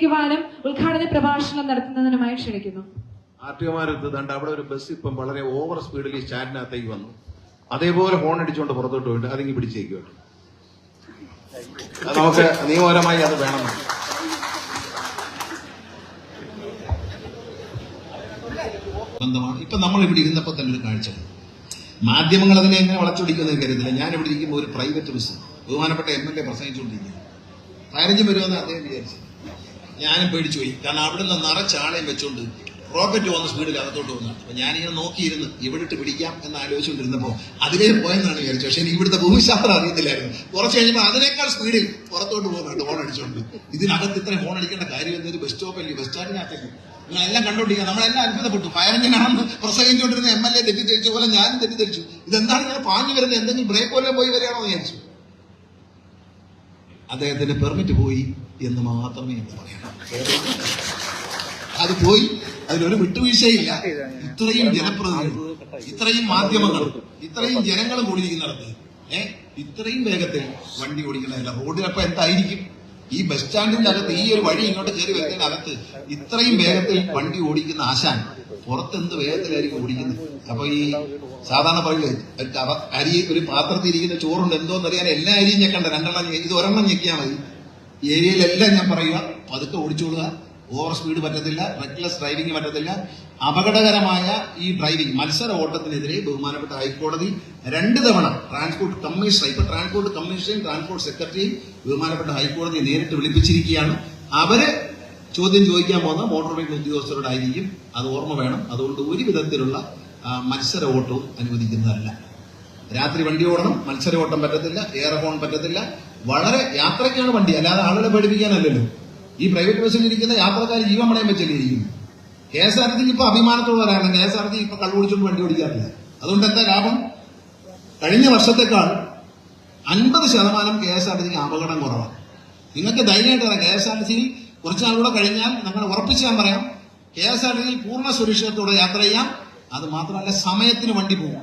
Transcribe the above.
പ്രസംഗിക്കുവാനും ഉദ്ഘാടന പ്രഭാഷണം നടത്തുന്നതിനുമായി ക്ഷണിക്കുന്നു. ആർ ടി ഒമാരത്ത് ദണ്ട് അവിടെ ഒരു ബസ് ഇപ്പം വളരെ ഓവർ സ്പീഡിൽ ഈ സ്റ്റാൻഡിനകത്തേക്ക് വന്നു. അതേപോലെ ഹോൺ അടിച്ചുകൊണ്ട് പുറത്തോട്ട് പോയിട്ട് അതിങ്ങി പിടിച്ചേക്കുവാണ് അത് നമുക്ക് നിയമപരമായി അത് വേണം. ബന്ധമാണ്. ഇപ്പൊ നമ്മൾ ഇവിടെ ഇരുന്നപ്പോൾ തന്നെ ഒരു കാഴ്ച മാധ്യമങ്ങൾ അതിനെ എങ്ങനെ വളച്ചൊടിക്കുന്നത് കരുതില്ല ഞാൻ ഇവിടെ ഇരിക്കുമ്പോൾ ഒരു പ്രൈവറ്റ് ബസ് ബഹുമാനപ്പെട്ട എം എൽ എ പ്രസംഗിച്ചുകൊണ്ടിരിക്കുന്നു പതിനഞ്ച് വരുമെന്ന് അദ്ദേഹം വിചാരിച്ചു. ഞാനും പേടിച്ചു പോയി. കാരണം നിന്ന് നിറച്ചാളയും വെച്ചോണ്ട് റോക്കറ്റ് പോകുന്ന സ്പീഡിൽ അകത്തോട്ട് വന്നു. അപ്പൊ ഞാനിങ്ങനെ നോക്കിയിരുന്ന് ഇവിടെ ഇട്ട് പിടിക്കാം എന്ന് ആലോചിച്ചുകൊണ്ടിരുന്നപ്പോ അതിലേ പോയെന്നാണ് വിചാരിച്ചത്. പക്ഷേ എനിക്ക് ഇവിടുത്തെ ഭൂമിശാസ്ത്രം അറിയത്തില്ലായിരുന്നു. കുറച്ച് കഴിഞ്ഞപ്പോൾ അതിനേക്കാൾ സ്പീഡിൽ പുറത്തോട്ട് പോകുന്നുണ്ട് ഹോൺ അടിച്ചുകൊണ്ട് ഇതിനകത്ത് ഇത്രയും ഹോൺ അടിക്കേണ്ട കാര്യം എന്തൊരു ബസ് സ്റ്റോപ്പ് അല്ലെങ്കിൽ ബസ് സ്റ്റാൻഡിനകത്തേക്ക് നിങ്ങളെല്ലാം കണ്ടുകൊണ്ടിരിക്കുക നമ്മളെല്ലാം അത്ഭുതപ്പെട്ടു. ഫയർ എഞ്ചിനാണെന്ന് പ്രസംഗിച്ചുകൊണ്ടിരുന്ന എം എൽ എ തെറ്റിദ്ധരിച്ച പോലെ ഞാനും തെറ്റിദ്ധരിച്ചു. ഇതെന്താണ് ഇങ്ങനെ പാഞ്ഞു വരുന്നത്? എന്തെങ്കിലും ബ്രേക്ക് പോലെ പോയി വരികയാണോ എന്ന് വിചാരിച്ചു. അദ്ദേഹത്തിന്റെ പെർമിറ്റ് പോയി. എന്ന് മാത്രമേ എന്ന് പറയാം. അത് പോയി അതിലൊരു വിട്ടുവീഴ്ചയില്ല. ഇത്രയും ജനപ്രതിനിധികൾ ഇത്രയും മാധ്യമങ്ങൾ ഇത്രയും ജനങ്ങളും കൂടിയിരിക്കുന്നിടത്ത് ഏ ഇത്രയും വേഗത്തിൽ വണ്ടി ഓടിക്കണമല്ല റോഡിലപ്പോ എന്തായിരിക്കും? ഈ ബസ് സ്റ്റാൻഡിന്റെ അകത്ത് ഈ ഒരു വഴി ഇങ്ങോട്ട് കയറി വരുന്നതിനകത്ത് ഇത്രയും വേഗത്തിൽ വണ്ടി ഓടിക്കുന്ന ആശാൻ പുറത്ത് എന്ത് വേഗത്തിലായിരിക്കും ഓടിക്കുന്നത്? അപ്പൊ ഈ സാധാരണ പറയുക അരി ഒരു പാത്രത്തിൽ ഇരിക്കുന്ന ചോറുണ്ട് എന്തോന്നറിയാൻ എല്ലാ അരിയും ഞെക്കണ്ട. രണ്ടെണ്ണം ഇത് ഒരെണ്ണം ഞെക്കിയാൽ മതി. ഏരിയയിലെല്ലാം ഞാൻ പറയുക പതുക്കെ ഓടിച്ചോളുക. ഓവർ സ്പീഡ് പറ്റത്തില്ല റെക്ലെസ് ഡ്രൈവിംഗ് പറ്റത്തില്ല. അപകടകരമായ ഈ ഡ്രൈവിംഗ് മത്സര ഓട്ടത്തിനെതിരെ ബഹുമാനപ്പെട്ട ഹൈക്കോടതി രണ്ട് തവണ ട്രാൻസ്പോർട്ട് കമ്മീഷൻ ഇപ്പൊ ട്രാൻസ്പോർട്ട് കമ്മീഷനെയും ട്രാൻസ്പോർട്ട് സെക്രട്ടറിയും ബഹുമാനപ്പെട്ട ഹൈക്കോടതി നേരിട്ട് വിളിപ്പിച്ചിരിക്കുകയാണ്. അവർ ചോദ്യം ചോദിക്കാൻ പോകുന്ന മോട്ടോർ വെഹിക്കിൾ ഉദ്യോഗസ്ഥരോടായിരിക്കും അത് ഓർമ്മ വേണം. അതുകൊണ്ട് ഒരു വിധത്തിലുള്ള മത്സര ഓട്ടവും അനുവദിക്കുന്നതല്ല. രാത്രി വണ്ടി ഓടണം മത്സര ഓട്ടം പറ്റത്തില്ല എയർ ഹോൺ പറ്റത്തില്ല വളരെ യാത്രയ്ക്കാണ് വണ്ടി. അല്ലാതെ ആളുകളെ പഠിപ്പിക്കാനല്ലല്ലോ ഈ പ്രൈവറ്റ് ബസ്സിൽ ഇരിക്കുന്ന യാത്രക്കാർ ജീവൻ പണയം വെച്ചല്ലേ കെ എസ് ആർ ടിക്ക് ഇപ്പൊ അഭിമാനത്തോടെ കെ എസ് ആർ ടി ഇപ്പൊ കള്ളുപിടിച്ചുകൊണ്ട് വണ്ടി ഓടിക്കാറില്ല. അതുകൊണ്ട് എന്താ ലാഭം? കഴിഞ്ഞ വർഷത്തെക്കാൾ അൻപത് ശതമാനം കെ എസ് ആർ ടിക്ക് അപകടം കുറവാണ് നിങ്ങൾക്ക് ധൈര്യമായിട്ട് പറയാം. കെ എസ് ആർ ടി സിയിൽ കുറച്ച് നാളുകൂടെ കഴിഞ്ഞാൽ നമ്മൾ ഉറപ്പിച്ച് ഞാൻ പറയാം. കെ എസ് ആർ ടി സിയിൽ പൂർണ സുരക്ഷിതത്തോടെ യാത്ര ചെയ്യാം. അത് മാത്രമല്ല സമയത്തിന് വണ്ടി പോകും